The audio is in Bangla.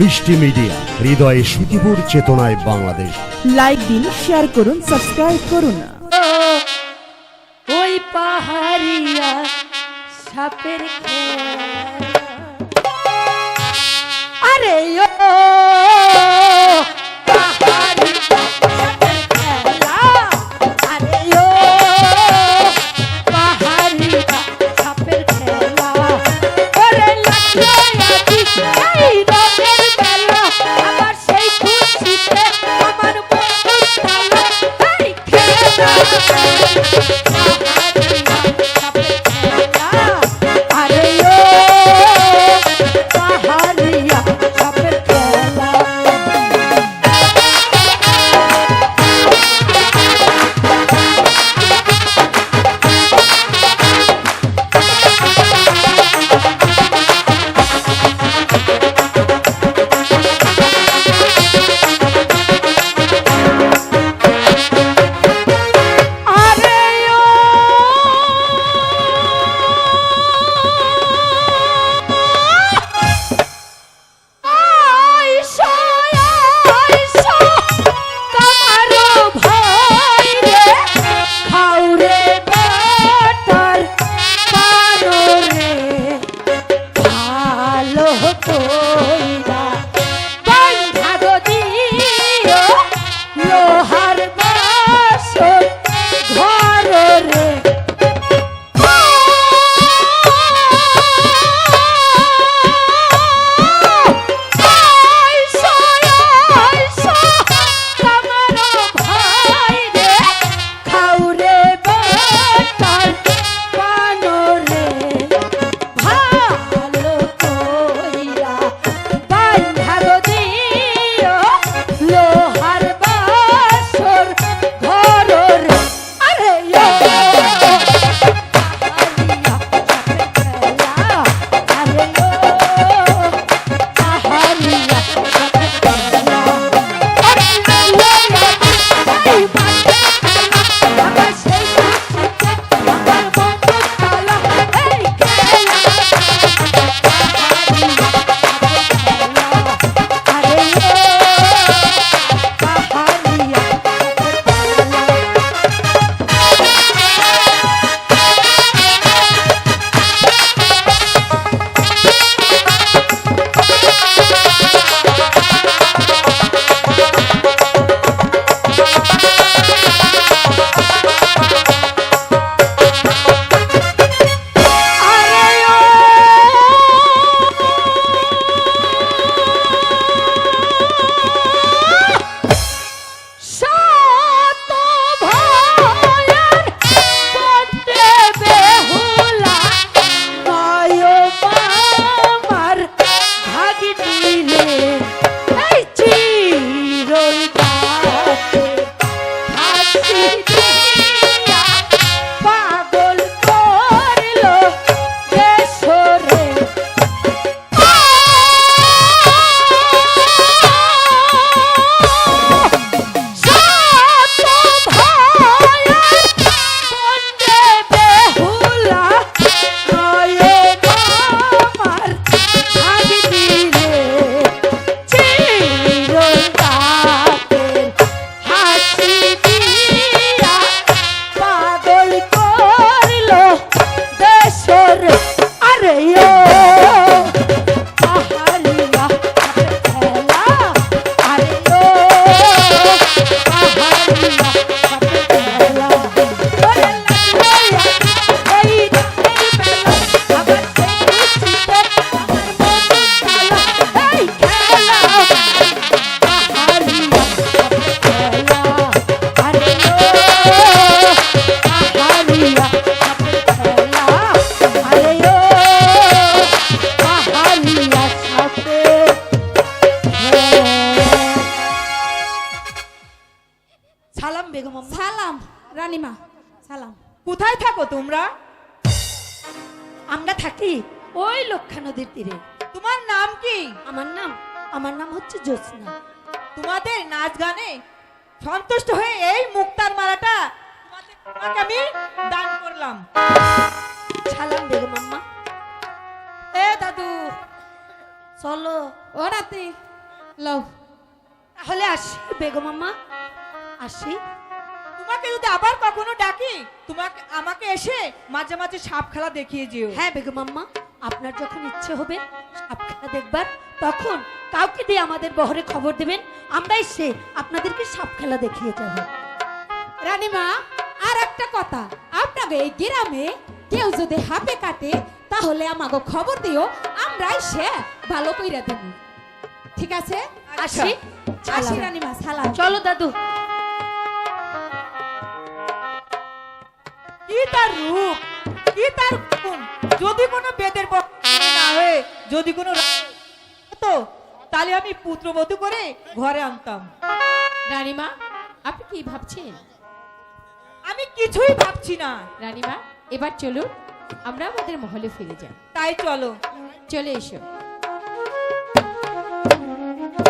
মিষ্টি মিডিয়া হৃদয়ে সুখীপুর চেতনায় বাংলাদেশ। লাইক দিন শেয়ার করুন সাবস্ক্রাইব করুন। ওই পাহাড়িয়া সাপের খেলা আরে ও! সালাম রানীমা। সালাম। কোথায় থাকো তোমরা? আমরা থাকি ওই লক্ষা নদীর তীরে। তোমার নাম কি? আমার নাম আমার নাম হচ্ছে জ্যোৎস্না। তোমাদের নাচ গানে সন্তুষ্ট হয়ে এই মুক্তার মালাটা তোমাকে আমি দান করলাম। সালাম বেগম আম্মা এ দাদু চলো। ও রাতে লও। তাহলে আসি। বেগম আম্মা আসি। তোমাকে যদি আবার কখনো ডাকি তোমাকে আমাকে এসে মাঝে মাঝে সাপ খেলা দেখিয়ে যেও। হ্যাঁ বেগম আম্মা আপনার যখন ইচ্ছে হবে সাপ খেলা দেখবার তখন কাউকে দিয়ে আমাদের বহরে খবর দেবেন আমরা এসে আপনাদেরকে সাপ খেলা দেখিয়ে যাব। রানীমা আর একটা কথা আপনাকে এই গ্রামে কেউ যদি হাপে কাটে তাহলে আমাকে খবর দিও আমরাই সে ভালো কইরা দেব। ঠিক আছে? আসি আসি রানীমা সালাম। চলো দাদু। কি তার রূপ? কি তার গুণ? যদি কোনো বেদের না হয়ে যদি কোনো হতো তাহলে আমি পুত্রবধূ করে ঘরে আনতাম। রানীমা আপনি কি ভাবছেন? আমি কিছুই ভাবছি না। রানীমা এবার চলুন আমরা আমাদের মহলে ফিরে যাই। তাই চলো। চলে এসো।